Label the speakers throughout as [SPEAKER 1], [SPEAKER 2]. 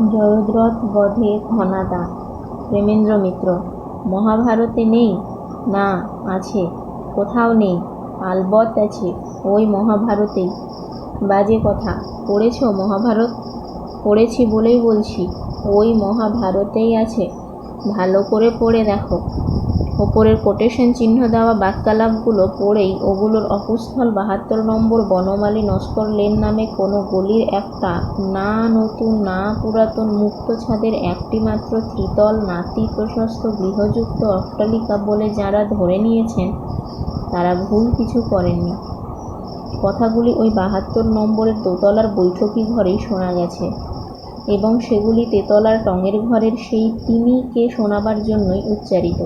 [SPEAKER 1] জয়দ্রথ বধে ঘনাদা প্রেমেন্দ্র মিত্র, মহাভারতে নেই? না, আছে। কোথাও নেই। আলবত আছে ওই মহাভারতেই। বাজে কথা। পড়েছ মহাভারত? পড়েছি বলেই বলছি, ওই মহাভারতেই আছে। ভালো করে পড়ে দেখো। ওপরের কোটেশন চিহ্ন দেওয়া বাক্যালাপগুলো পড়েই ওগুলোর অকুস্থল বাহাত্তর নম্বর বনমালী নস্কর লেন নামে কোনো গলির একটা না নতুন, না পুরাতন মুক্ত ছাদের একটি মাত্র ত্রিতল নাতি প্রশস্ত গৃহযুক্ত অট্টালিকা বলে যাঁরা ধরে নিয়েছেন, তারা ভুল কিছু করেননি। কথাগুলি ওই বাহাত্তর নম্বরের দোতলার বৈঠকি ঘরেই শোনা গেছে এবং সেগুলি তেতলার টঙের ঘরের সেই তিনিকে শোনাবার জন্যই উচ্চারিত।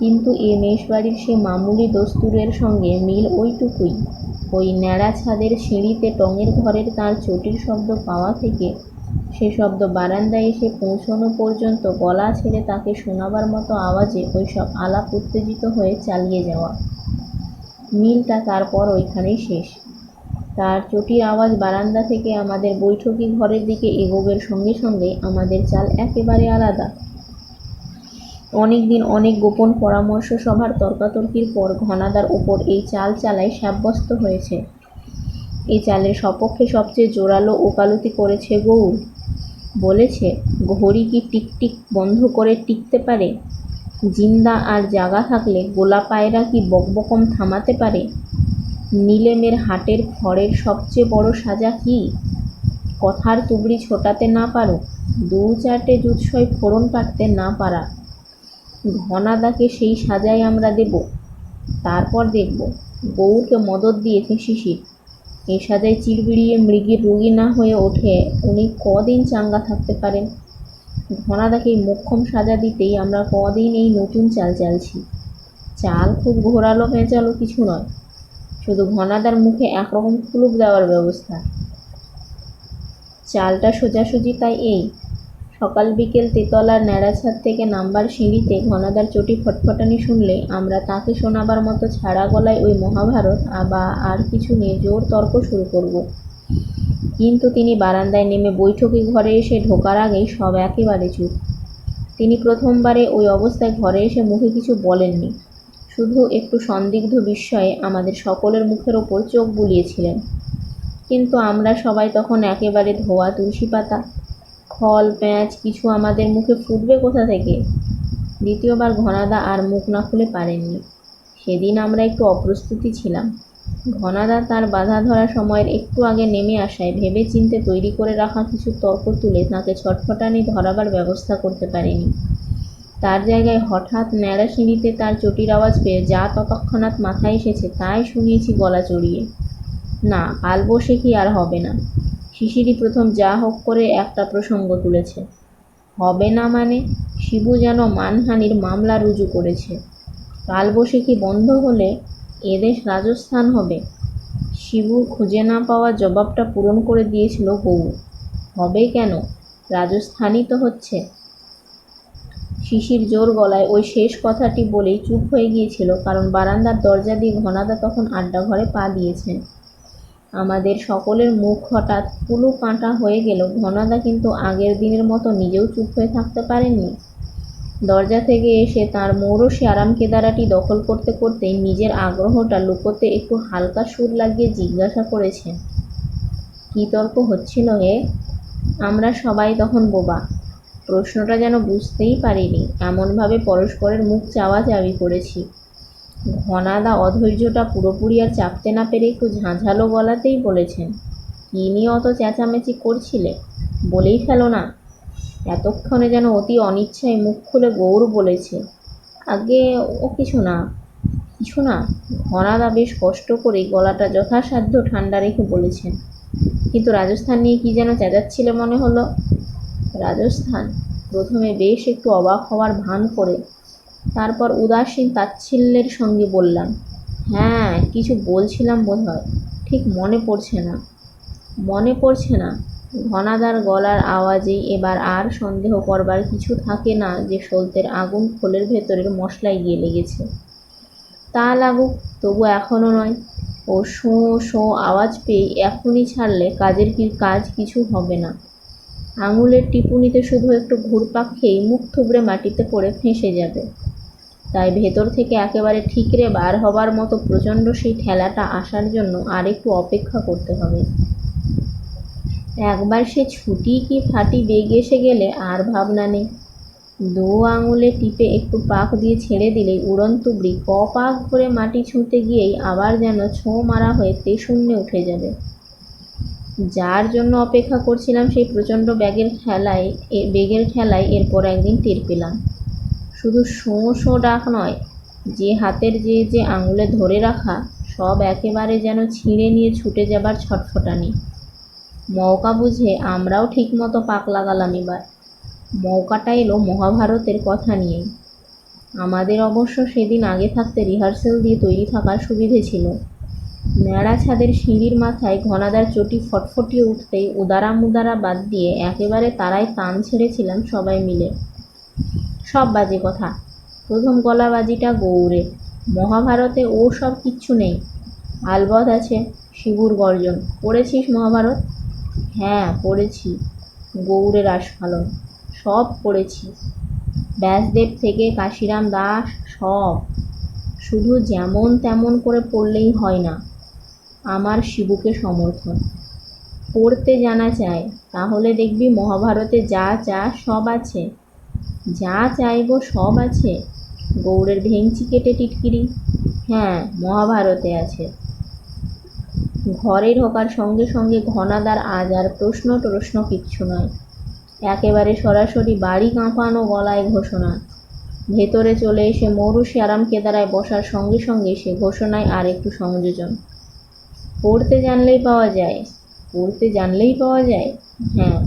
[SPEAKER 1] কিন্তু এ মেষবাড়ির সে মামুলি দস্তুরের সঙ্গে মিল ওইটুকুই। ওই ন্যাড়া ছাদের সিঁড়িতে টঙের ঘরের তার চটির শব্দ পাওয়া থেকে সে শব্দ বারান্দায় এসে পৌঁছনো পর্যন্ত গলা ছেড়ে তাকে শোনাবার মতো আওয়াজে ওই সব আলাপ উত্তেজিত হয়ে চালিয়ে যাওয়া। মিলটা তারপর ওইখানেই শেষ। তার চটির আওয়াজ বারান্দা থেকে আমাদের বৈঠকি ঘরের দিকে এগোবের সঙ্গে সঙ্গে আমাদের চাল একেবারে আলাদা। অনেক দিন অনেক গোপন পরামর্শ সভার তর্কাতর্কির পর ঘনাদার ওপর এই চাল চালায় সাব্যস্ত হয়েছে। এই চালের সপক্ষে সবচেয়ে জোরালো ওকালতি করেছে গৌর। বলেছে, ঘড়ি কি টিকটিক বন্ধ করে টিকতে পারে? জিন্দা আর জাগা থাকলে গোলা পায়রা কি বকবকম থামাতে পারে? নিলেমের হাটের খড়ের সবচেয়ে বড় সাজা কি? কথার তুবড়ি ছোটাতে না পারো দু চারটে জুৎসই ফোড়ন কাটতে না পারা। ঘনাদাকে সেই সাজাই আমরা দেব। তারপর দেখব, বউকে মদত দিয়েছে শিশির। এই সাজায় চিড়বিড়িয়ে মৃগীর রোগী না হয়ে ওঠে, উনি কদিন চাঙ্গা থাকতে পারেন? ঘনাদাকে এই মোক্ষম সাজা দিতেই আমরা কদিন এই নতুন চাল চালছি। চাল খুব ঘোরালো পেঁচালো কিছু নয়, শুধু ঘনাদার মুখে একরকম কুলুপ দেওয়ার ব্যবস্থা। চালটা সোজাসুজি তাই এই সকাল বিকেল তেতলার ন্যাড়াছাদ থেকে নামবার সিঁড়িতে ঘনাদার চটি ফটফটানি শুনলে আমরা তাকে শোনাবার মতো ছাড়া গলায় ওই মহাভারত বা আর কিছু নিয়ে জোর তর্ক শুরু করব। কিন্তু তিনি বারান্দায় নেমে বৈঠকি ঘরে এসে ঢোকার আগেই সব একেবারে চুপ। তিনি প্রথমবারে ওই অবস্থায় ঘরে এসে মুখে কিছু বলেননি। শুধু একটু সন্দিগ্ধ বিস্ময়ে আমাদের সকলের মুখের ওপর চোখ বুলিয়েছিলেন। কিন্তু আমরা সবাই তখন একেবারে ধোয়া তুলসী পাতা খল, প্যাঁচ কিছু আমাদের মুখে ফুটবে কোথা থেকে? দ্বিতীয়বার ঘনাদা আর মুখ না খুলে পারেননি। সেদিন আমরা একটু অপ্রস্তুতি ছিলাম। ঘনাদা তার বাধা ধরা সময়ের একটু আগে নেমে আসায় ভেবে চিনতে তৈরি করে রাখা কিছু তর্ক তুলে তাকে ছটফটানি ধরাবার ব্যবস্থা করতে পারেনি। তার জায়গায় হঠাৎ ন্যাড়া সিঁড়িতে তার চটির আওয়াজ পেয়ে যা ততক্ষণাৎ মাথায় এসেছে তাই শুনিয়েছি গলা চড়িয়ে। না কাল বসে কি আর হবে না। শিশিরই প্রথম যা হোক করে একটা প্রসঙ্গ তুলেছে। হবে না মানে? শিবু যেন মানহানির মামলা রুজু করেছে। কাল বন্ধ হলে এদেশ রাজস্থান হবে? শিবুর খুঁজে না পাওয়া জবাবটা পূরণ করে দিয়েছিল গৌর হবে কেন? রাজস্থানই তো হচ্ছে। শিশির জোর গলায় ওই শেষ কথাটি বলেই চুপ হয়ে গিয়েছিল, কারণ বারান্দার দরজা দিয়ে ঘনাদা তখন আড্ডা ঘরে পা দিয়েছেন। আমাদের সকলের মুখ হঠাৎ পুলু কাঁটা হয়ে গেল। ঘনাদা কিন্তু আগের দিনের মতো নিজেও চুপ হয়ে থাকতে পারেননি দরজা থেকে এসে তার আরাম কেদারাটি দখল করতে করতেই নিজের আগ্রহটা লুকোতে একটু হালকা সুর লাগিয়ে জিজ্ঞাসা করেছেন, কী তর্ক হচ্ছিল হে আমরা সবাই তখন বোবা। প্রশ্নটা যেন বুঝতেই পারিনি। এমনভাবে পরস্পরের মুখ চাওয়াচাওয়ি করেছি। ঘনাদা অধৈর্যটা পুরোপুরি আর চাপতে না পেরে একটু ঝাঁঝালো গলাতেই বলেছেন, কী নিয়ে অত চেঁচামেচি করছিলে? বলেই ফেলো না। এতক্ষণে যেন অতি অনিচ্ছায় মুখ খুলে গৌর বলেছে, আগে ও কিছু না কিছু না। ঘনাদা বেশ কষ্ট করে গলাটা যথাসাধ্য ঠান্ডা রেখে বলেছেন, কিন্তু রাজস্থান নিয়ে কি যেন চেঁচাচ্ছিলে মনে হলো? রাজস্থান? প্রথমে বেশ একটু অবাক হওয়ার ভান করে তারপর উদাসীন তাচ্ছিল্যের সঙ্গে বললাম হ্যাঁ কিছু বলছিলাম বোধ হয় ঠিক মনে পড়ছে না। মনে পড়ছে না। ঘনাদার গলার আওয়াজেই এবার আর সন্দেহ করবার কিছু থাকে না যে সলতের আগুন খোলের ভেতরের মশলায় গিয়ে লেগেছে। তা লাগুক, তবু এখনও নয়। ও শোঁ শোঁ আওয়াজ পেয়ে এখনই ছাড়লে কাজের কি, কাজ কিছু হবে না। আঙুলের টিপুনিতে শুধু একটু ঘুরপাক খেয়েই মুখ থুবড়ে মাটিতে পড়ে ফেঁসে যাবে। তাই ভেতর থেকে একেবারে ঠিকরে বার হবার মতো প্রচণ্ড সেই ঠেলাটা আসার জন্য আর একটু অপেক্ষা করতে হবে। একবার সে ছুটি কি ফাটি বেগ এসে গেলে আর ভাবনা নেই। দু আঙুলে টিপে একটু পাক দিয়ে ছেড়ে দিলেই উড়ন তুবড়ি ক পাক করে মাটি ছুঁতে গিয়েই আবার যেন ছোঁ মারা হয়ে তেশূন্যে উঠে যাবে। যার জন্য অপেক্ষা করছিলাম সেই প্রচণ্ড ব্যাগের খেলায় বেগের খেলায় এরপর একদিন টের পেলাম। শুধু শোঁ শোঁ ডাক নয়, যে হাতের যে যে আঙুলে ধরে রাখা, সব একেবারে যেন ছিঁড়ে নিয়ে ছুটে যাবার ছটফটানি। মৌকা বুঝে আমরাও ঠিকমতো পাক লাগালাম এবার মৌকাটা এলো মহাভারতের কথা নিয়েই। আমাদের অবশ্য সেদিন আগে থাকতে রিহার্সেল দিয়ে তৈরি থাকার সুবিধে ছিল। ন্যাড়া ছাদের সিঁড়ির মাথায় ঘনাদার চটি ফটফটিয়ে উঠতেই উদারা মুদারা বাদ দিয়ে একেবারে তারাই টান ছেড়েছিলাম সবাই মিলে। সব বাজে কথা। প্রথম গলাবাজিটা গৌরে। মহাভারতে ও সব কিচ্ছু নেই। আলবৎ আছে, শিবুর গর্জন। পড়েছিস মহাভারত? হ্যাঁ পড়েছি। গৌড়ের আস্ফালন। সব পড়েছি। ব্যাসদেব থেকে কাশিরাম দাস সব। শুধু যেমন তেমন করে পড়লেই হয় না। আমার শিবুকে সমর্থন। পড়তে জানা চায় তাহলে দেখবি মহাভারতে যা চা সব আছে। যা চাইব সব আছে। গৌড়ের ভেংচি কেটে টিটকিরি। হ্যাঁ মহাভারতে আছে। ঘরে ঢোকার সঙ্গে সঙ্গে ঘনাদার আজ আর প্রশ্ন টশ্ন কিচ্ছু নয়। একেবারে সরাসরি বাড়ি কাঁপানো গলায় ঘোষণা। ভেতরে চলে এসে মৌরুষি আরাম কেদারায় বসার সঙ্গে সঙ্গে সে ঘোষণায় আর একটু সংযোজন। পড়তে জানলেই পাওয়া যায়। পড়তে জানলেই পাওয়া যায়। হ্যাঁ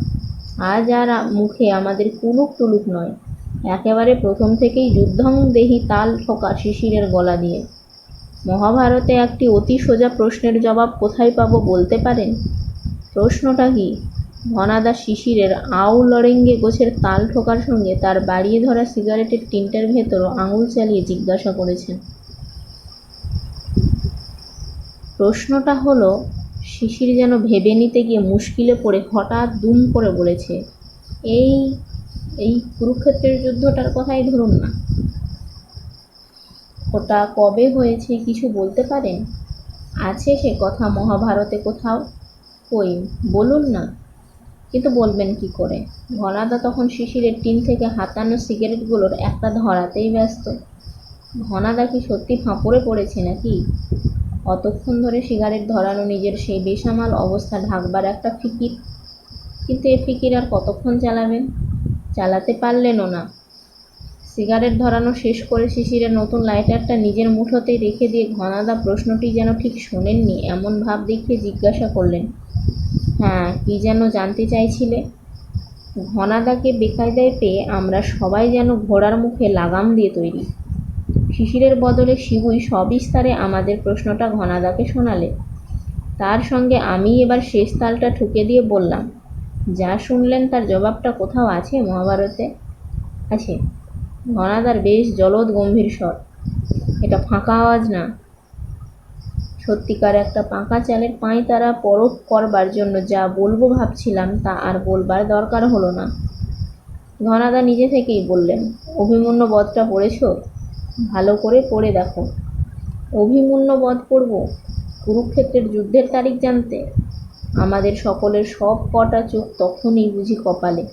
[SPEAKER 1] আজ আর মুখে আমাদের কুলুক টুলুক নয়। একেবারে প্রথম থেকেই যুদ্ধং দেহি তাল ঠোকা শিশিরের গলা দিয়ে। মহাভারতে একটি অতি সোজা প্রশ্নের জবাব কোথায় পাবো বলতে পারেন? প্রশ্নটা কি? ঘনাদা শিশিরের আউ লরেঙ্গে গোছের তাল ঠোকার সঙ্গে তার বাড়িয়ে ধরা সিগারেটের টিনটার ভেতর আঙুল চালিয়ে জিজ্ঞাসা করেছেন। প্রশ্নটা হলো, শিশির যেন ভেবে নিতে গিয়ে মুশকিলে পড়ে হঠাৎ দুম করে বলেছে, এই এই কুরুক্ষেত্রের যুদ্ধটার কথাই ধরুন না। ওটা কবে হয়েছে কিছু বলতে পারেন? আছে সে কথা মহাভারতে কোথাও? কই, বলুন না। কিন্তু বলবেন কি করে? ঘনাদা তখন শিশিরের টিন থেকে হাতানো সিগারেটগুলোর একটা ধরাতেই ব্যস্ত। ঘনাদা কি সত্যি ফাঁপড়ে পড়েছে নাকি? অতক্ষণ ধরে সিগারেট ধরানো নিজের সেই বেসামাল অবস্থা ঢাকবার একটা ফিকির। কিন্তু এ ফিকির আর কতক্ষণ চালাবেন? চালাতে পারলেনও না। সিগারেট ধরানো শেষ করে শিশিরের নতুন লাইটারটা নিজের মুঠোতে রেখে দিয়ে ঘনাদা প্রশ্নটি যেন ঠিক শোনেননি, এমন ভাব দেখিয়ে জিজ্ঞাসা করলেন হ্যাঁ কি যেন জানতে চাইছিলে? ঘনাদাকে বেকায়দায় পেয়ে আমরা সবাই যেন ঘোড়ার মুখে লাগাম দিয়ে তৈরি। শিশিরের বদলে শিবুই সবিস্তারে আমাদের প্রশ্নটা ঘনাদাকে শোনালে। তার সঙ্গে আমি এবার শেষ তালটা ঠুকে দিয়ে বললাম যা শুনলেন তার জবাবটা কোথাও আছে মহাভারতে? আছে। ঘনাদার বেশ জলদ গম্ভীর স্বর। এটা ফাঁকা আওয়াজ না। সত্যিকার একটা পাকা চালের পাঁই তারা পরখ করবার জন্য যা বলব ভাবছিলাম, তা আর বলবার দরকার হলো না। ঘনাদা নিজে থেকেই বললেন, অভিমন্যু বধটা পড়েছ? ভালো করে পড়ে দেখো। অভিমন্যু বধ পড়ব? কুরুক্ষেত্রের যুদ্ধের তারিখ জানতে? আমাদের সকলের সব কটা চোখ তখনই বুঝি কপালে।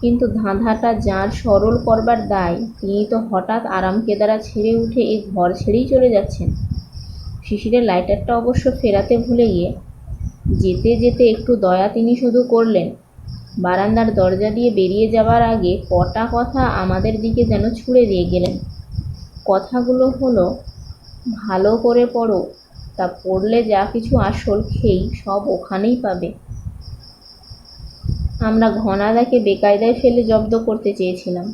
[SPEAKER 1] কিন্তু ধাঁধাটা যার সরল করবার দায়, তিনি তো হঠাৎ আরাম কেদারা ছেড়ে উঠে এই ঘর ছেড়েই চলে যাচ্ছেন। শিশিরের লাইটারটা অবশ্য ফেরাতে ভুলে গিয়ে, যেতে যেতে একটু দয়া তিনি শুধু করলেন, বারান্দার দরজা দিয়ে বেরিয়ে যাবার আগে কটা কথা আমাদের দিকে যেন ছুঁড়ে দিয়ে গেলেন। কথাগুলো হলো, ভালো করে পড়ো তা পড়লে যা কিছু আসল খেই, সব ওখানেই পাবে। আমরা ঘনাদাকে বেকায়দায় ফেলে জব্দ করতে চেয়েছিলাম,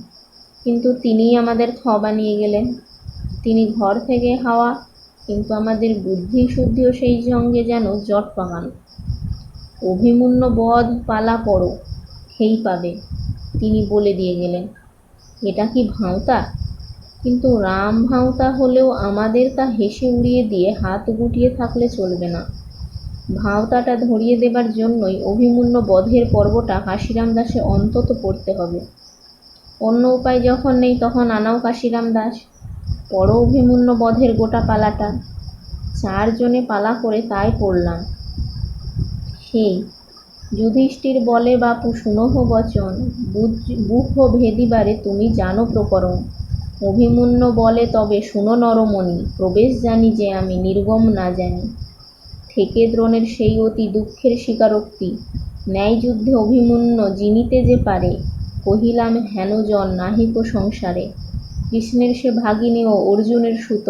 [SPEAKER 1] কিন্তু তিনিই আমাদের থ বানিয়ে গেলেন। তিনি ঘর থেকে হাওয়া, কিন্তু আমাদের বুদ্ধি শুদ্ধিও সেই সঙ্গে যেন জট পাকানো অভিমন্য বধ পালা পড়ো, খেই পাবে, তিনি বলে দিয়ে গেলেন। এটা কি ভাঁওতা? কিন্তু রাম ভাঁওতা হলেও আমাদের তা হেসে উড়িয়ে দিয়ে হাত গুটিয়ে থাকলে চলবে না। ভাঁওতাটা ধরিয়ে দেবার জন্যই অভিমন্যু বধের পর্বটা কাশিরাম দাসে অন্তত পড়তে হবে। অন্য উপায় যখন নেই তখন আনাও কাশিরাম দাস। পর অভিমন্যু বধের গোটা পালাটা। চারজনে পালা করে তাই পড়লাম। সেই যুধিষ্ঠির বলে বাপু, শুনহ বচন বুহ ভেদিবারে তুমি জানো প্রকরণ। অভিমন্যু বলে, তবে শুনো নরমণি, প্রবেশ জানি যে আমি নির্গম না জানি। থেকে দ্রোণের সেই অতি দুঃখের স্বীকারোক্তি। ন্যায় যুদ্ধে অভিমন্যু জিনিতে যে পারে, কহিলাম, হেন জন নাহিক সংসারে। কৃষ্ণের সে ভাগিনী ও অর্জুনের সুত,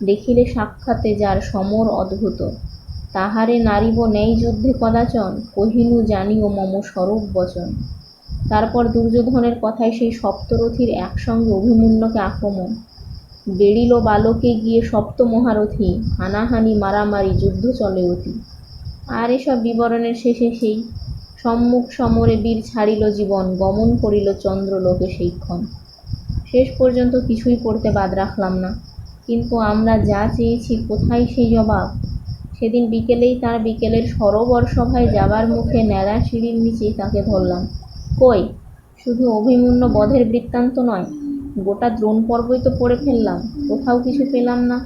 [SPEAKER 1] দেখিলে সাক্ষাতে যার সমর অদ্ভুত। তাহারে নারীব ন্যায় যুদ্ধে কদাচন, কহিনু জানিও মম স্বরূপ বচন। তারপর দুর্যোধনের কথায় সেই সপ্তরথীর একসঙ্গে অভিমন্যুকে আক্রমণ। বেড়িল বালকে গিয়ে সপ্ত মহারথী হানাহানি, মারামারি, যুদ্ধ চলে অতি। আর এসব বিবরণের শেষে সেই সম্মুখ সমরে বীর ছাড়িল জীবন, গমন করিল চন্দ্রলোকে সেইক্ষণ। শেষ পর্যন্ত কিছুই পড়তে বাদ রাখলাম না। কিন্তু আমরা যা চেয়েছি, কোথায় সেই জবাব? সেদিন বিকেলেই তার বিকেলের সরোবর সভায় যাবার মুখে ন্যাড়া সিঁড়ির নিচেই তাকে ধরলাম। কই? শুধু অভিমন্যু বধের বৃত্তান্ত নয়, গোটা দ্রোণ পর্বই তো পড়ে ফেললাম, কোথাও কিছু পেলাম না।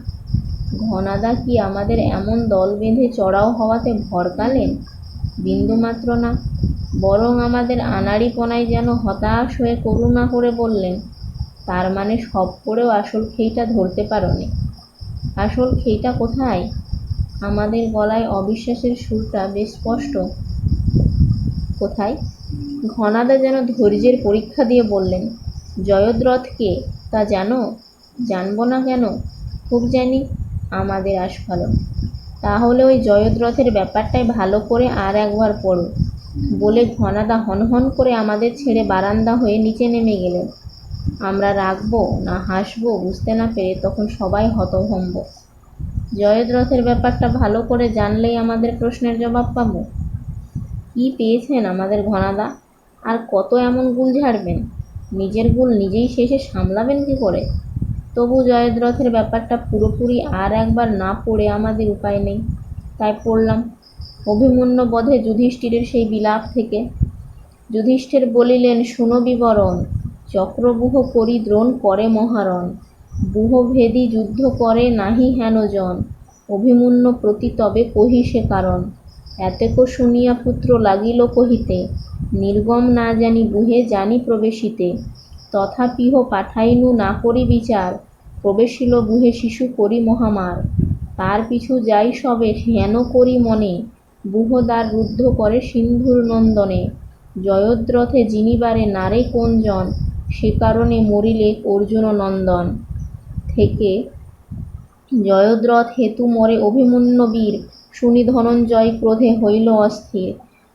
[SPEAKER 1] ঘনাদা কি আমাদের এমন দল বেঁধে চড়াও হওয়াতে ভরকালেন বিন্দুমাত্র না, বরং আমাদের আনাড়িপনায় যেন হতাশ হয়ে করুণা করে বললেন, তার মানে সব পড়েও আসল খেইটা ধরতে পারোনি। আসল খেইটা কোথায়? আমাদের গলায় অবিশ্বাসের সুরটা বেশ স্পষ্ট। কোথায়? ঘনাদা যেন ধৈর্যের পরীক্ষা দিয়ে বললেন জয়দ্রথকে তা জানো? জানব না কেন? খুব জানি আমাদের আস্ফালন। তাহলে ওই জয়দ্রথের ব্যাপারটাই ভালো করে আর একবার পড়ো। বলে ঘনাদা হনহন করে আমাদের ছেড়ে বারান্দা হয়ে নিচে নেমে গেলেন। আমরা রাখব না হাসবো বুঝতে না পেরে তখন সবাই হতভম্ব। জয়দ্রথের ব্যাপারটা ভালো করে জানলেই আমাদের প্রশ্নের জবাব পাবো? কি পেয়েছেন আমাদের ঘনাদা? আর কত এমন গুল ঝাড়বেন? নিজের গুল নিজেই শেষে সামলাবেন কি করে? তবু জয়দ্রথের ব্যাপারটা পুরোপুরি আর একবার না পড়ে আমাদের উপায় নেই। তাই পড়লাম। অভিমন্যু বধে যুধিষ্ঠিরের সেই বিলাপ থেকে। যুধিষ্ঠির বলিলেন, শুনো বিবরণ। চক্রবুহ করি দ্রোণ করে মহারণ। বুহভেদী যুদ্ধ করে নাহি হেন জন অভিমন্যু প্রতি তবে কহি সে কারণ। এতেক শুনিয়া পুত্র লাগিল কহিতে নির্গম না জানি গুহে জানি প্রবেশিতে। তথাপিহ পাঠাইনু না করি বিচার, প্রবেশিল গুহে শিশু করি মহামার। তার পিছু যাই সবে, হেন করি মনে বুহদ্বার রুদ্ধ করে সিন্ধুর নন্দনে। জয়দ্রথে জিনিবারে নারে কোনজন, সে কারণে মরিলে অর্জুন নন্দন। থেকে জয়দ্রথ হেতু মরে অভিমন্যু বীর শুনি ধনঞ্জয় ক্রোধে হইল অস্থির।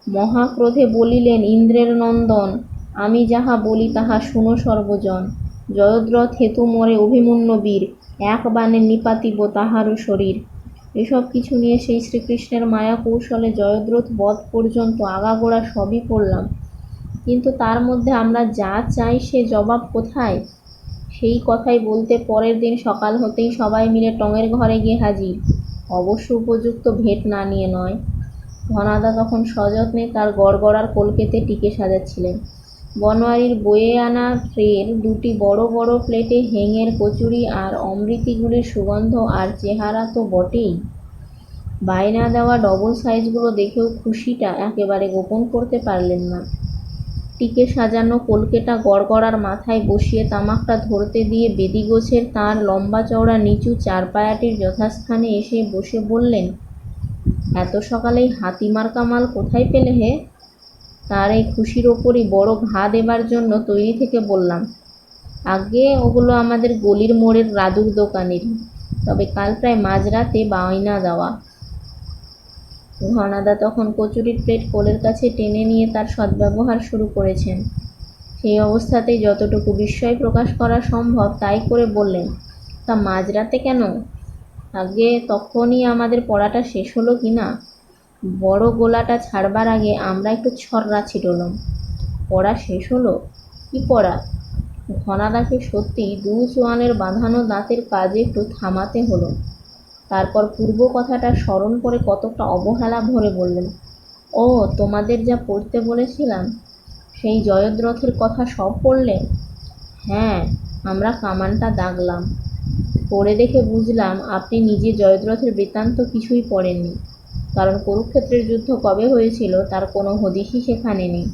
[SPEAKER 1] মহাক্রোধে বলিলেন, ইন্দ্রের নন্দন, আমি যাহা বলি তাহা শুনো সর্বজন। জয়দ্রথ হেতু মরে অভিমন্যু বীর, এক বাণে নিপাতিব তাহারও শরীর। এসব কিছু নিয়ে সেই শ্রীকৃষ্ণের মায়া কৌশলে জয়দ্রথ বধ পর্যন্ত আগাগোড়া সবই পড়লাম কিন্তু তার মধ্যে আমরা যা চাই সে জবাব কোথায়? সেই কথাই বলতে পরের দিন সকাল হতেই সবাই মিলে টঙের ঘরে গিয়ে হাজির। অবশ্য উপযুক্ত ভেট না নিয়ে নয়। ঘনাদা তখন সযত্নে তার গড়গড়ার কলকেতে টিকে সাজাচ্ছিলেন। বনোয়ারির বয়ে আনা ট্রের দুটি বড় বড় প্লেটে হেঙের কচুরি আর অমৃতিগুলির সুগন্ধ আর চেহারা তো বটেই। বায়না দেওয়া ডবল সাইজগুলো দেখেও খুশিটা একেবারে গোপন করতে পারলেন না। টিকে সাজানো কলকেটা গড়গড়ার মাথায় বসিয়ে তামাকটা ধরতে দিয়ে বেদিগোছের তার লম্বা চওড়া নিচু চারপায়াটির যথাস্থানে এসে বসে বললেন এত সকালেই হাতিমার্কা মাল কোথায় পেলে হে? তার এই খুশির ওপরই বড় ঘা দেবার জন্য তৈরি থেকে বললাম, আগে ওগুলো আমাদের গলির মোড়ের রাদুর দোকানের। তবে কাল প্রায় মাঝরাতে বায়না দেওয়া। ঘনাদা তখন কচুরির প্লেট কোলের কাছে টেনে নিয়ে তার সদ্ব্যবহার শুরু করেছেন। সেই অবস্থাতেই যতটুকু বিস্ময় প্রকাশ করা সম্ভব তাই করে বললেন, তা মাঝরাতে কেন? আগে তখনই আমাদের পড়াটা শেষ হলো কি না? বড় গোলাটা ছাড়বার আগে আমরা একটু ছররা ছিটলাম। পড়া শেষ হলো? কি পড়া? ঘনাদাকে সত্যি দু চোয়ানের বাঁধানো দাঁতের কাজে একটু থামাতে হলো। তারপর পূর্ব কথাটা স্মরণ করে কতটা অবহেলা ভরে বললেন, ও, তোমাদের যা পড়তে বলেছিলাম, সেই জয়দ্রথের কথা সব পড়লে? হ্যাঁ আমরা কামানটা দাগলাম। পড়ে দেখে বুঝলাম আপনি নিজে জয়দ্রথের বৃত্তান্ত কিছুই পড়েননি। কারণ কুরুক্ষেত্রের যুদ্ধ কবে হয়েছিল তার কোনো হদিশই সেখানে নেই।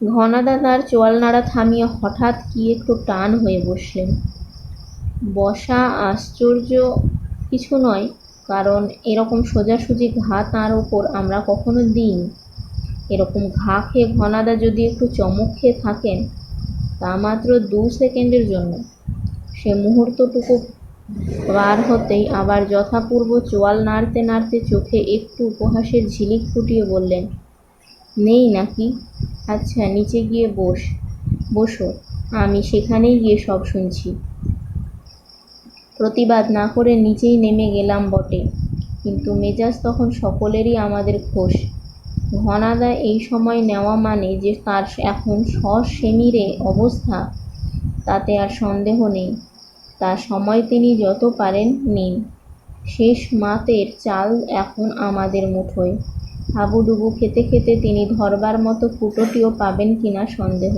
[SPEAKER 1] ঘনাদা তার চোয়াল নাড়া থামিয়ে হঠাৎ কি একটু টান হয়ে বসলেন। বসা আশ্চর্য কিছু নয়, কারণ এরকম সোজাসুজি ঘা তাঁর ওপর আমরা কখনো দিইনি। এরকম ঘা খেয়ে ঘনাদা যদি একটু চমক খেয়ে থাকেন, তা মাত্র দু সেকেন্ডের জন্য। সে মুহূর্তটুকু পার হতেই আবার যথাপূর্ব চোয়াল নাড়তে নাড়তে চোখে একটু উপহাসের ঝিলিক ফুটিয়ে বললেন, নেই নাকি? আচ্ছা নিচে গিয়ে বস। বসো, আমি সেখানেই গিয়ে সব শুনছি। প্রতিবাদ না করে নিচেই নেমে গেলাম বটে, কিন্তু মেজাজ তখন সকলেরই আমাদের খোশ। ঘনাদা এই সময় নেওয়া মানে যে তার এখন সশেমিরে অবস্থা, তাতে আর সন্দেহ নেই। তার সময় তিনি যত পারেন নিন। শেষ মাতের চাল এখন আমাদের মুঠোয়। হাবুডুবু খেতে খেতে তিনি ধরবার মতো ফুটোটিও পাবেন কিনা সন্দেহ।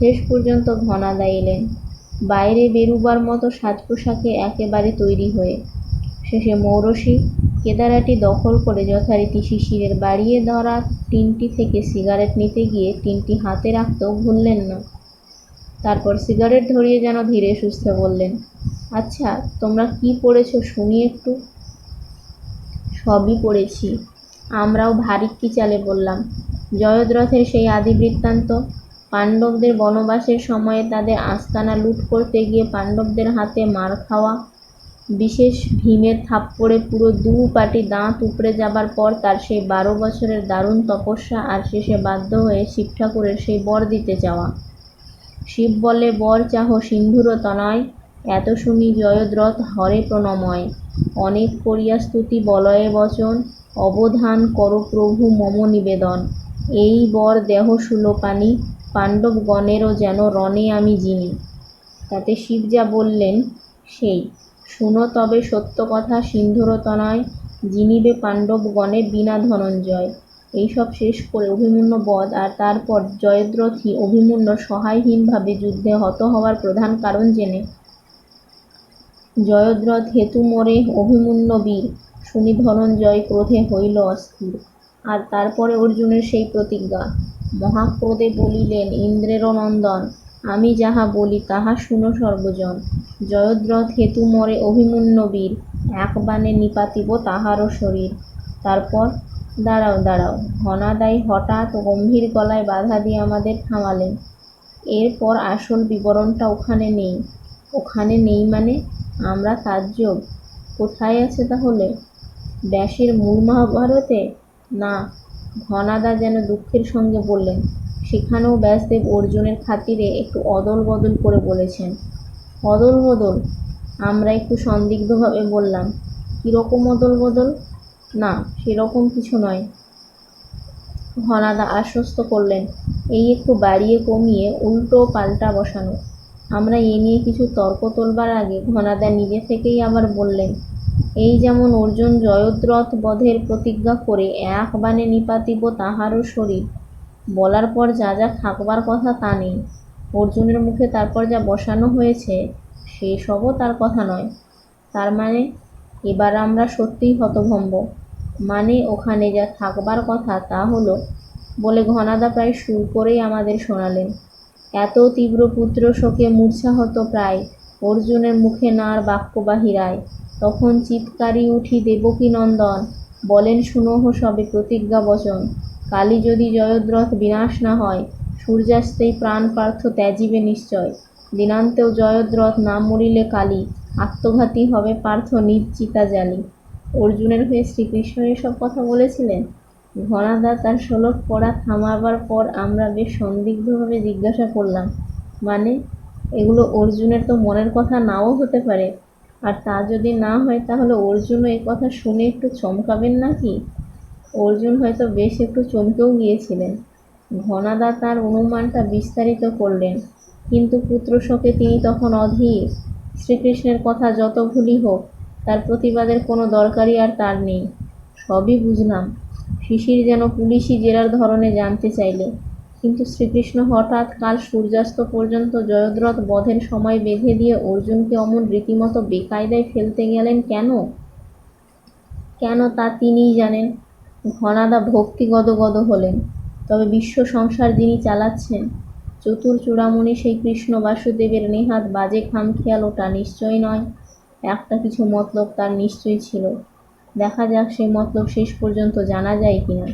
[SPEAKER 1] শেষ পর্যন্ত ঘনাদা এলেন। বাইরে বেরুবার মতো সাজ পোশাকে একেবারে তৈরি হয়ে। শেষে মৌরসী, কেদারাটি দখল করে যথারীতি শিশিরের বাড়িয়ে ধরা টিনটি থেকে সিগারেট নিতে গিয়ে টিনটি হাতে রাখতেও ভুললেন না। তারপর সিগারেট ধরিয়ে যেন ধীরে সুস্থে বললেন আচ্ছা তোমরা কি পড়েছো শুনি একটু? সবই পড়েছি। আমরাও ভারিক্কি চালে বললাম জয়দ্রথের সেই আদি বৃত্তান্ত পাণ্ডবদের বনবাসের সময়ে তাদের আস্তানা লুট করতে গিয়ে পাণ্ডবদের হাতে মার খাওয়া, বিশেষ ভীমের থাপ্পড়ে পুরো দু পাটি দাঁত উপড়ে যাবার পর তার সেই বারো বছরের দারুণ তপস্যা আর শেষে বাধ্য হয়ে শিব ঠাকুরের সেই বর দিতে যাওয়া। শিব বলে, বর চাহ সিন্ধুর তনয়, এত শুনি জয়দ্রথ হরে প্রণময়। অনেক করিয়া স্তুতি বলয়ে বচন, অবধান কর প্রভু মম নিবেদন। এই বর দেহ সুলোপানি, পাণ্ডবগণেরও যেন রণে আমি জিনি তাতে শিব যা বললেন সেই। শুনো তবে সত্য কথা সিন্ধুরতনয় জিনিবে পাণ্ডবগণে বিনা ধনঞ্জয়। এইসব শেষ করে অভিমন্যু বধ আর তারপর জয়দ্রথী অভিমন্যু সহায়হীনভাবে যুদ্ধে হত হওয়ার প্রধান কারণ জেনে। জয়দ্রথ হেতু মোরে অভিমন্যু বীর শুনি ধনঞ্জয় ক্রোধে হইল অস্থির। আর তারপরে অর্জুনের সেই প্রতিজ্ঞা, মহাক্রোধে বলিলেন, ইন্দ্রেরও নন্দন, আমি যাহা বলি তাহা শুনো সর্বজন। জয়দ্রথ হেতু মরে অভিমন্যু বীর, এক বাণে নিপাতিব তাহারও শরীর। তারপর দাঁড়াও দাঁড়াও। ঘনাদাই হঠাৎ গম্ভীর গলায় বাধা দিয়ে আমাদের থামালেন। এরপর আসল বিবরণটা ওখানে নেই। ওখানে নেই মানে আমরা তাজ্জব। কোথায় আছে তাহলে? ব্যাসের মূল মহাভারতে? না, ঘনাদা যেন দুঃখের সঙ্গে বললেন। সেখানেও ব্যাসদেব অর্জুনের খাতিরে একটু অদল বদল করে বলেছেন। অদল বদল আমরা একটু সন্দিগ্ধভাবে বললাম, কীরকম অদল বদল না, সেরকম কিছু নয়। ঘনাদা আশ্বস্ত করলেন, এই একটু বাড়িয়ে কমিয়ে উল্টো পাল্টা বসানো। আমরা এ নিয়ে কিছু তর্ক তোলবার আগে ঘনাদা নিজে থেকেই আবার বললেন, এই যেমন অর্জুন জয়দ্রথ বধের প্রতিজ্ঞা করে এক বাণে নিপাতিব তাহারও শরীর, বলার পর যা যা থাকবার কথা তা নেই। অর্জুনের মুখে তারপর যা বসানো হয়েছে সেসবও তার কথা নয়। তার মানে এবার আমরা সত্যিই হতভম্ব। মানে ওখানে যা থাকবার কথা তা হলো, বলে ঘনাদা প্রায় সুর করেই আমাদের শোনালেন। এত তীব্র পুত্র শোকে মূর্ছা হতো প্রায় অর্জুনের মুখে নার বাক্য বাহিরায়। তখন চিৎকারি উঠি দেবকী নন্দন, বলেন শুনহ সবে প্রতিজ্ঞা বচন। কালী যদি জয়দ্রথ বিনাশ না হয়, সূর্যাস্তেই প্রাণ পার্থ ত্যাজিবে নিশ্চয়। দিনান্তেও জয়দ্রথ না মরিলে কালী আত্মঘাতী হবে পার্থ নিজ চিতা জালি। অর্জুনের হয়ে শ্রীকৃষ্ণ এসব কথা বলেছিলেন। ঘনাদা তার শোলক পড়া থামাবার পর আমরা বেশ সন্দিগ্ধভাবে জিজ্ঞাসা করলাম মানে এগুলো অর্জুনের তো মনের কথা নাও হতে পারে। আর তা যদি না হয় তাহলে অর্জুনও এ কথা শুনে একটু চমকাবেন নাকি? অর্জুন হয়তো বেশ একটু চমকেও গিয়েছিলেন। ঘনাদা তার অনুমানটা বিস্তারিত করলেন, কিন্তু পুত্র শোকে তিনি তখন অধীর। শ্রীকৃষ্ণের কথা যত ভুলই হোক তার প্রতিবাদের কোনো দরকারই আর তার নেই। সবই বুঝলাম। শিশির যেন পুলিশি জেরার ধরনে জানতে চাইলে। কিন্তু শ্রীকৃষ্ণ হঠাৎ কাল সূর্যাস্ত পর্যন্ত জয়দ্রথ বধের সময় বেঁধে দিয়ে অর্জুনকে অমন রীতিমতো বেকায়দায় ফেলতে গেলেন কেন? কেন তা তিনিই জানেন। ঘনাদা ভক্তি গদগদ হলেন। তবে বিশ্ব সংসার যিনি চালাচ্ছেন, চতুর চূড়ামণি সেই কৃষ্ণ বাসুদেবের নেহাত বাজে খামখেয়াল ওটা নিশ্চয় নয়। একটা কিছু মতলব তার নিশ্চয়ই ছিল। দেখা যাক সেই মতলব শেষ পর্যন্ত জানা যায় কিনা।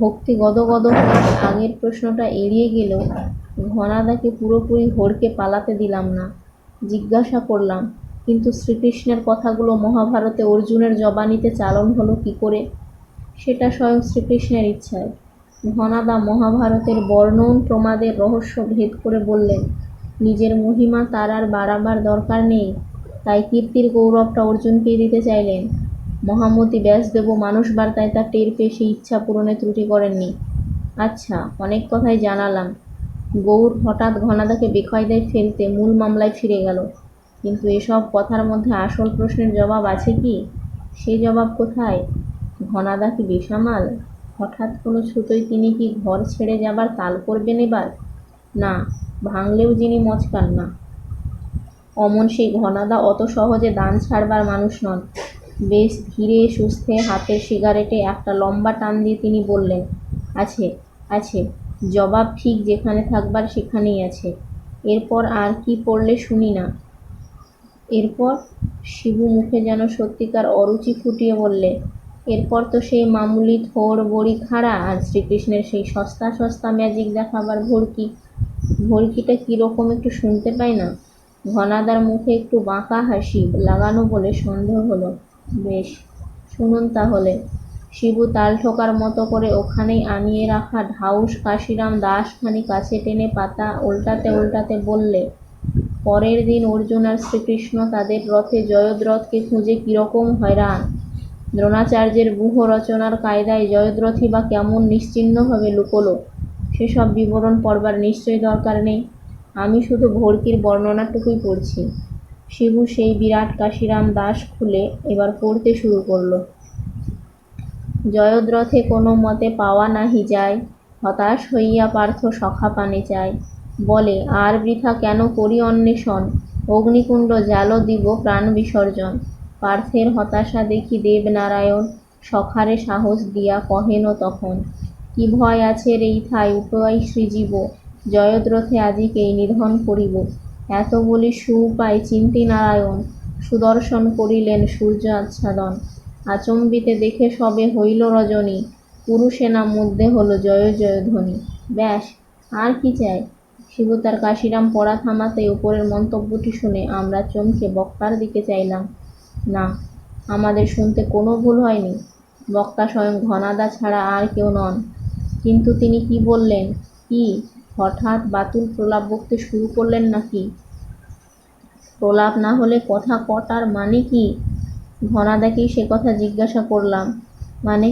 [SPEAKER 1] ভক্তি গদগদ হয়ে আগের প্রশ্নটা এড়িয়ে গেলেও ঘনাদাকে পুরোপুরি হড়কে পালাতে দিলাম না। জিজ্ঞাসা করলাম, কিন্তু শ্রীকৃষ্ণের কথাগুলো মহাভারতে অর্জুনের জবানিতে চালন হলো কি করে? সেটা স্বয়ং শ্রীকৃষ্ণের ইচ্ছায়। ঘনাদা মহাভারতের বর্ণন, প্রমাদের রহস্য ভেদ করে বললেন, নিজের মহিমা তার আর বাড়াবার দরকার নেই। তাই কীর্তির গৌরবটা অর্জুনকেই দিতে চাইলেন। মহামতি ব্যাসদেব মানুষ বার্তায় তার টের পেয়ে সেই ইচ্ছা পূরণে ত্রুটি করেননি। আচ্ছা অনেক কথাই জানালাম। গৌর হঠাৎ ঘনাদাকে বেকায়দায় ফেলতে মূল মামলায় ফিরে গেল। কিন্তু এসব কথার মধ্যে আসল প্রশ্নের জবাব আছে কি? সে জবাব কোথায়? ঘনাদা কি বেসামাল? হঠাৎ কোনো ছুতোয় তিনি কি ঘর ছেড়ে যাবার তাল করবেন এবার? না, ভাঙলেও যিনি মচকান না। অমন সেই ঘনাদা অত সহজে দান ছাড়বার মানুষ নন। বেশ ধীরে সুস্থে হাতের সিগারেটে একটা লম্বা টান দিয়ে তিনি বললেন, আছে আছে, জবাব ঠিক যেখানে থাকবার সেখানেই আছে। এরপর আর কি পড়লে শুনি না। এরপর শিবু মুখে যেন সত্যিকার অরুচি ফুটিয়ে বললে, এরপর তো সেই মামুলি থোড় বড়ি খাড়া, আর শ্রীকৃষ্ণের সেই সস্তা সস্তা ম্যাজিক দেখাবার ভর্কি ভর্কিটা কীরকম একটু শুনতে পাই না? ঘনাদার মুখে একটু বাঁকা হাসি লাগানো বলে সন্দেহ হলো। বেশ, শুনুন তাহলে। শিবু তাল ঠোকার মতো করে ওখানেই আনিয়ে রাখা ঢাউস কাশিরাম দাসখানি কাছে টেনে পাতা উল্টাতে উল্টাতে বললে, পরের দিন অর্জুন আর শ্রীকৃষ্ণ তাদের রথে জয়দ্রথকে খুঁজে কীরকম হয়রান? দ্রোণাচার্যের গুহ রচনার কায়দায় জয়দ্রথই বা কেমন নিশ্চিহ্নভাবে লুকোলো? সেসব বিবরণ পড়বার নিশ্চয়ই দরকার নেই। আমি শুধু ভর্কির বর্ণনাটুকুই পড়ছি। শিবু সেই বিরাট কাশিরাম দাস খুলে এবার পড়তে শুরু করল। জয়দ্রথে কোনো মতে পাওয়া নাহি যায়, হতাশ হইয়া পার্থ সখা পানে চায় বলে, আর বৃথা কেন করি অন্বেষণ? অগ্নিকুণ্ড জালো দিব প্রাণ বিসর্জন। পার্থের হতাশা দেখি দেবনারায়ণ সখারে সাহস দিয়া কহেন তখন, কি ভয় আছে রে ইথায় উপায় শ্রীজীব জয়দ্রথে আজিকেই নিধন করিব। এত বলি সুউপায় চিন্তি নারায়ণ, সুদর্শন করিলেন সূর্য আচ্ছাদন। আচম্বিতে দেখে সবে হইল রজনী পুরুষেনা মধ্যে হলো জয় জয়ধ্বনি ব্যাস, আর কি চাই? শিবু তার কাশিরাম পড়া থামাতে উপরের মন্তব্যটি শুনে আমরা চমকে বক্তার দিকে চাইলাম, না, আমাদের শুনতে কোনো ভুল হয়নি। বক্তা স্বয়ং ঘনাদা ছাড়া আর কেউ নন। কিন্তু তিনি কি বললেন? কি? হঠাৎ বাতুল প্রলাপ বকতে শুরু করলেন নাকি? প্রলাপ না হলে কথা কটার মানে কি? ঘনাদাকেই সে কথা জিজ্ঞাসা করলাম। মানে?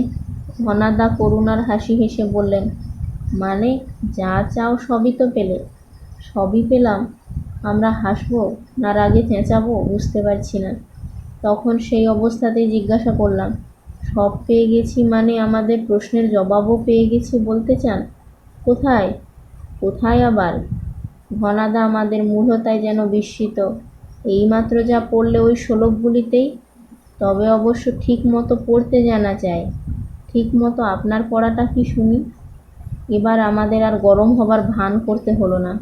[SPEAKER 1] ঘনাদা করুণার হাসি হেসে বললেন মানে যা চাও সবই তো পেলে। সবই পেলাম। আমরা হাসবো, না রাগে চেঁচাবো বুঝতে পারছি না। তখন সেই অবস্থাতেই জিজ্ঞাসা করলাম, সব পেয়ে গেছি মানে আমাদের প্রশ্নের জবাবও পেয়ে গেছি বলতে চান? কোথায়? কোথায় আবার? ঘনাদা আমাদের মূঢ়তায় যেন বিস্মিত। এইমাত্র যা পড়লে ওই শ্লোকগুলিতেই? তবে অবশ্য ঠিক মতো পড়তে জানা চাই ঠিক মতো আপনার পড়াটা কি শুনি? এবার আমাদের আর গরম হবার ভান করতে হলো না।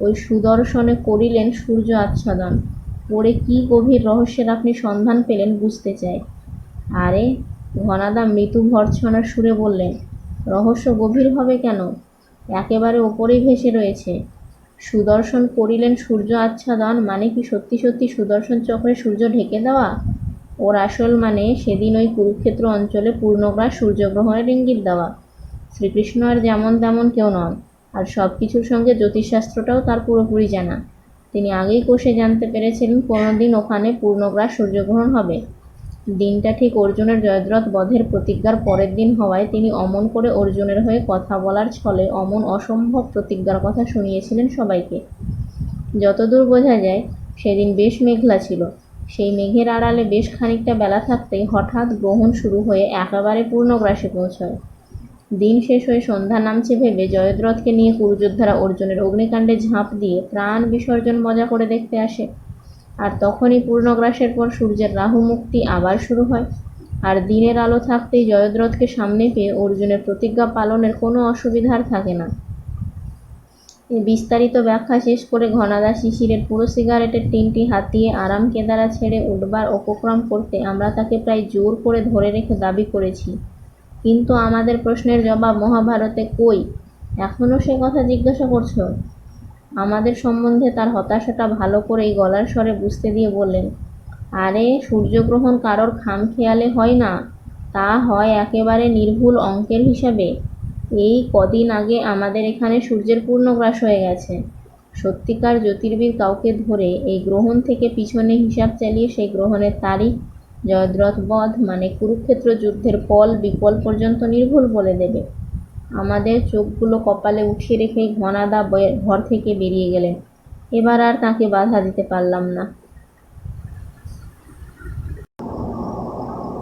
[SPEAKER 1] ওই সুদর্শনে করিলেন সূর্য আচ্ছাদন। পড়ে কি গভীর রহস্যের আপনি সন্ধান পেলেন বুঝতে চাই। আরে, ঘনাদা মৃত্যু ভর্ৎসনার সুরে বললেন, রহস্য গভীর হবে কেন? একেবারে ওপরেই ভেসে রয়েছে। সুদর্শন করিলেন সূর্য আচ্ছাদন মানে কি সত্যি সত্যি সুদর্শন চক্রে সূর্য ঢেকে দেওয়া? ওর আসল মানে সেদিন ওই কুরুক্ষেত্র অঞ্চলে পূর্ণগ্রাস সূর্যগ্রহণের ইঙ্গিত দেওয়া। শ্রীকৃষ্ণ আর যেমন তেমন কেউ নন, আর সব কিছুর সঙ্গে জ্যোতিষশাস্ত্রটাও তার পুরোপুরি জানা। তিনি আগেই কোষে জানতে পেরেছিলেন কোনো দিন ওখানে পূর্ণগ্রাস সূর্যগ্রহণ হবে। দিনটা ঠিক অর্জুনের জয়দ্রথ বধের প্রতিজ্ঞার পরের দিন হওয়ায় তিনি অমন করে অর্জুনের হয়ে কথা বলার ছলে অমন অসম্ভব প্রতিজ্ঞার কথা শুনিয়েছিলেন সবাইকে। যতদূর বোঝা যায়, সেদিন বেশ মেঘলা ছিল। সেই মেঘের আড়ালে বেশ খানিকটা বেলা থাকতেই হঠাৎ গ্রহণ শুরু হয়ে একেবারে পূর্ণগ্রাসে পৌঁছয়। দিন শেষ হয়ে সন্ধ্যা নামছে ভেবে জয়দ্রথকে নিয়ে কুরুযোদ্ধারা অর্জুনের অগ্নিকাণ্ডে ঝাঁপ দিয়ে প্রাণ বিসর্জন মজা করে দেখতে আসে। আর তখনই পূর্ণগ্রাসের পর সূর্যের রাহু মুক্তি আবার শুরু হয়। আর দিনের আলো থাকতেই জয়দ্রথকে সামনে পেয়ে অর্জুনের প্রতিজ্ঞা পালনের কোনো অসুবিধার থাকে না। বিস্তারিত ব্যাখ্যা শেষ করে ঘনাদা শিশিরের পুরো সিগারেটের টিনটি হাতিয়ে আরাম কেদারা ছেড়ে উঠবার উপক্রম করতে আমরা তাকে প্রায় জোর করে ধরে রেখে দাবি করেছি। কিন্তু আমাদের প্রশ্নের জবাব মহাভারতে কই? এখনও সে কথা জিজ্ঞাসা করছ? আমাদের সম্বন্ধে তার হতাশাটা ভালো করেই গলার স্বরে বুঝতে দিয়ে বললেন, আরে, সূর্যগ্রহণ কারোর খামখেয়ালে হয় না। তা হয় একেবারে নির্ভুল অঙ্কের হিসাবে। এই কদিন আগে আমাদের এখানে সূর্যের পূর্ণগ্রাস হয়ে গেছে। সত্যিকার জ্যোতির্বিদ কাউকে ধরে এই গ্রহণ থেকে পিছনে হিসাব চালিয়ে সেই গ্রহণের তারিখ, জয়দ্রথ বধ মানে কুরুক্ষেত্র যুদ্ধের ফল বিপল পর্যন্ত নির্ভুল বলে দেবে। আমাদের চোখগুলো কপালে উঠিয়ে রেখেই ঘনাদা ঘর থেকে বেরিয়ে গেলেন। এবার আর তাকে বাধা দিতে পারলাম না।